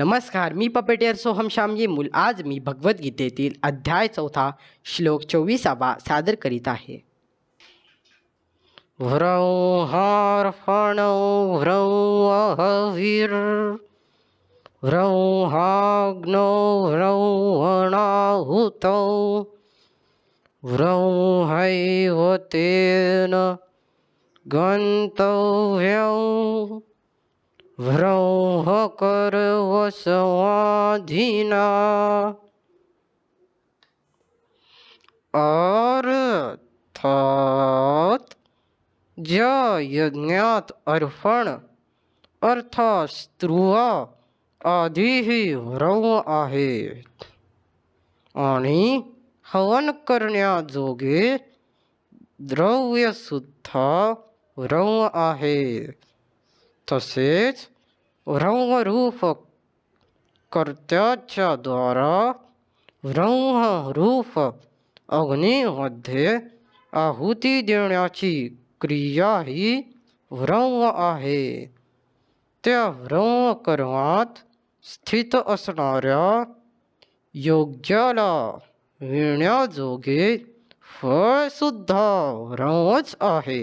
नमस्कार, मी पपेटियर सोहम श्यामजी मूल. आज मी भगवद्गीतेतील अध्याय चौथा श्लोक चोवीसावा सादर करीत आहे. व्रौ हार्फणौ व्रौ अहवीर व्रौ हाग्नौ, व्रौ अनाहुतौ, व्रौ हैवतेन गन्तव्यौ। व्रौह कर्वसमाधिना अर्थात ज्या यज्ञात अर्पण, अर्थात स्त्रुवा आधीही व्रव आहेत। आणि हवन करण्याजोगे द्रव्यसुद्धा व्रव आहे तसेच ब्रह्मरूप कर्त्याच्या द्वारा ब्रह्मरूप अग्नीमध्ये आहुती देण्याची क्रिया ही ब्रह्म आहे त्या ब्रह्मकर्मात स्थित असणाऱ्या योग्याला मिळण्याजोगे फळसुद्धा ब्रह्मच आहे